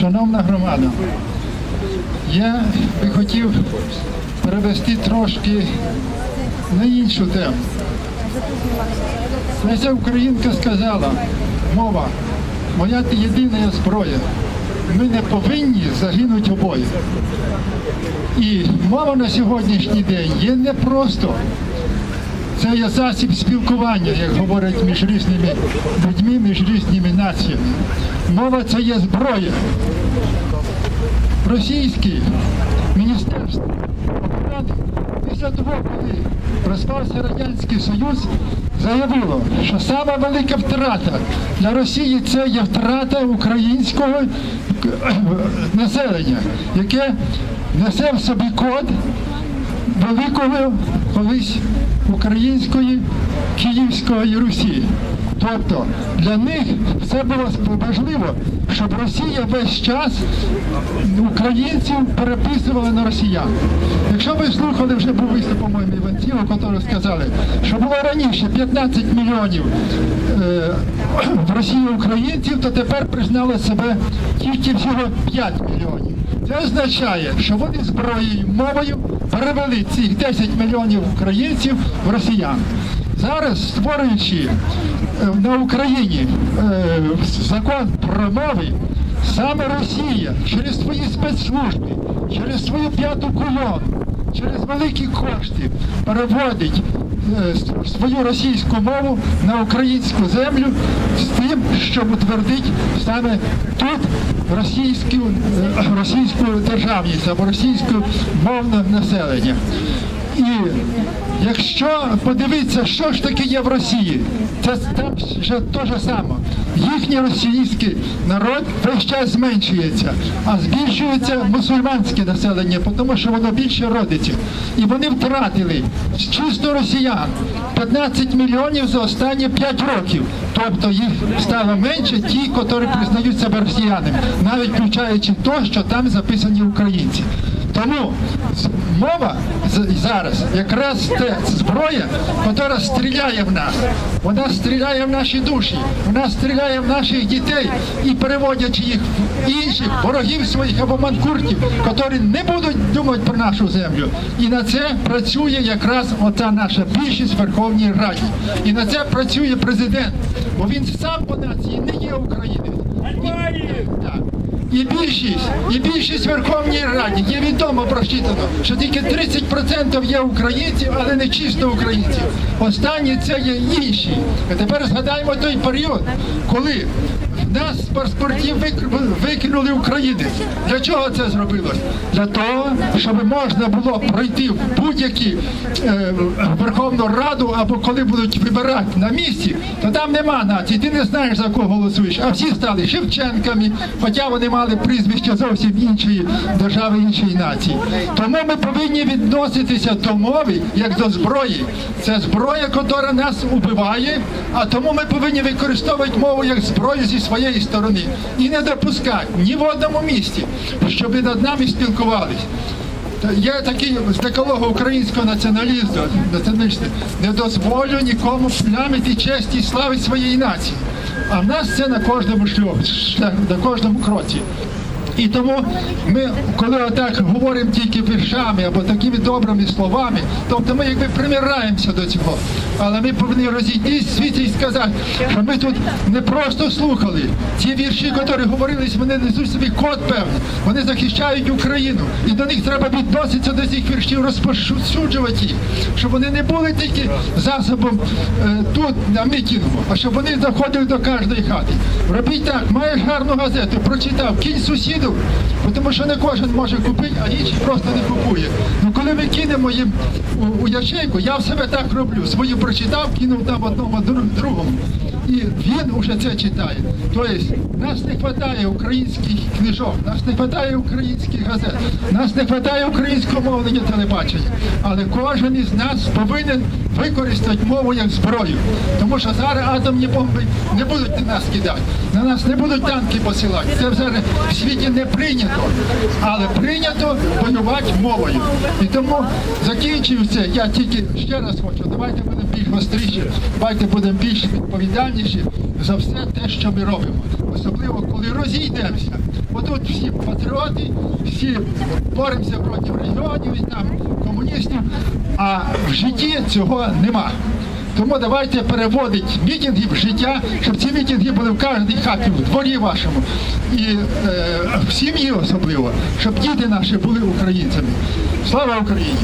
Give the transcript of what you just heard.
Шановна громада, я би хотів перевести трошки на іншу тему. Леся Українка сказала, мова, моя ти єдина зброя. Ми не повинні загинути обоє. І мова на сьогоднішній день є не просто. Це є засіб спілкування, як говорять між різними людьми, між різними націями. Мова це є зброя. Російське міністерство оборони після того, коли розпався Радянський Союз, заявило, що сама велика втрата для Росії це є втрата українського населення, яке несе в собі код великого колись української Київської Русі. Тобто для них все було важливо, щоб Росія весь час українців переписувала на росіян. Якщо ви слухали, вже був виступ, по-моєму, Іванців, який сказали, що було раніше 15 мільйонів е, в Росії українців, то тепер признали себе тільки всього 5 мільйонів. Це означає, що вони зброєю мовою перевели цих 10 мільйонів українців в росіян. Зараз, створюючи е, на Україні е, закон про мови, саме Росія через свої спецслужби, через свою п'яту колону, через великі кошти переводить е, свою російську мову на українську землю з тим, щоб утвердити саме тут російську, е, російську державність або російську мовне населення. І якщо подивитися, що ж таке є в Росії, це ще те ж саме. Їхній російський народ весь час зменшується, а збільшується мусульманське населення, тому що воно більше родиться. І вони втратили чисто росіян 15 мільйонів за останні 5 років. Тобто їх стало менше ті, які признають себе росіянами, навіть включаючи те, що там записані українці. Тому мова зараз якраз те зброя, яка стріляє в нас. Вона стріляє в наші душі, вона стріляє в наших дітей і переводячи їх в інших ворогів своїх або манкуртів, які не будуть думати про нашу землю. І на це працює якраз ота наша більшість в Верховній Раді. І на це працює президент, бо він сам по нації не є українець. Так. І більшість, і більшість Верховній Раді є відомо прочитано, що тільки 30% є українців, але не чисто українців. Останні це є інші. А тепер згадаємо той період, коли нас з паспортів викинули українець. Для чого це зробилось? Для того, щоб можна було пройти в будь-які е, Верховну Раду або коли будуть вибирати на місці, то там нема нації, ти не знаєш за кого голосуєш. А всі стали Шевченками, хоча вони мали прізвище зовсім іншої держави, іншої нації. Тому ми повинні відноситися до мови як до зброї. Це зброя, яка нас убиває, а тому ми повинні використовувати мову як зброю зі своєї сторони і не допускати ні в одному місті, щоб над нами спілкувались. Я такий з такого українського націоналізму, націоналіста, не дозволю нікому плямити честь і слави своєї нації. А в нас це на кожному шляху, шлях- на кожному кроці. І тому ми, коли отак говоримо тільки віршами або такими добрими словами, тобто ми якби примираємося до цього. Але ми повинні розійтись в світі і сказати, що ми тут не просто слухали ті вірші, які говорились, вони несуть собі код певний, вони захищають Україну. І до них треба відноситися до цих віршів, розпошуджувати їх, щоб вони не були тільки засобом е, тут на мітингу, а щоб вони доходили до кожної хати. Робіть так, маєш гарну газету, прочитав, кінь сусіду, бо тому що не кожен може купити, а інший просто не купує. Ну коли ми кинемо їм у, у ячейку, я в себе так роблю. Свою прочитав, кинув там одному другому. І він уже це читає. Тобто нас не вистачає українських книжок, нас не вистачає українських газет, нас не вистачає українського мовлення телебачення. Але кожен із нас повинен використати мову як зброю. Тому що зараз атомні бомби не будуть на нас кидати, на нас не будуть танки посилати. Це вже в світі не прийнято. Але прийнято воювати мовою. І тому закінчую це. Я тільки ще раз хочу. Давайте будемо більш гостріші, давайте будемо більш відповідальніші за все те, що ми робимо. Особливо, коли розійдемося. Отут всі патріоти, всі боремося проти регіонів, там, комуністів, а в житті цього нема. Тому давайте переводити мітинги в життя, щоб ці мітинги були в кожній хаті, в дворі вашому і е, в сім'ї особливо, щоб діти наші були українцями. Слава Україні!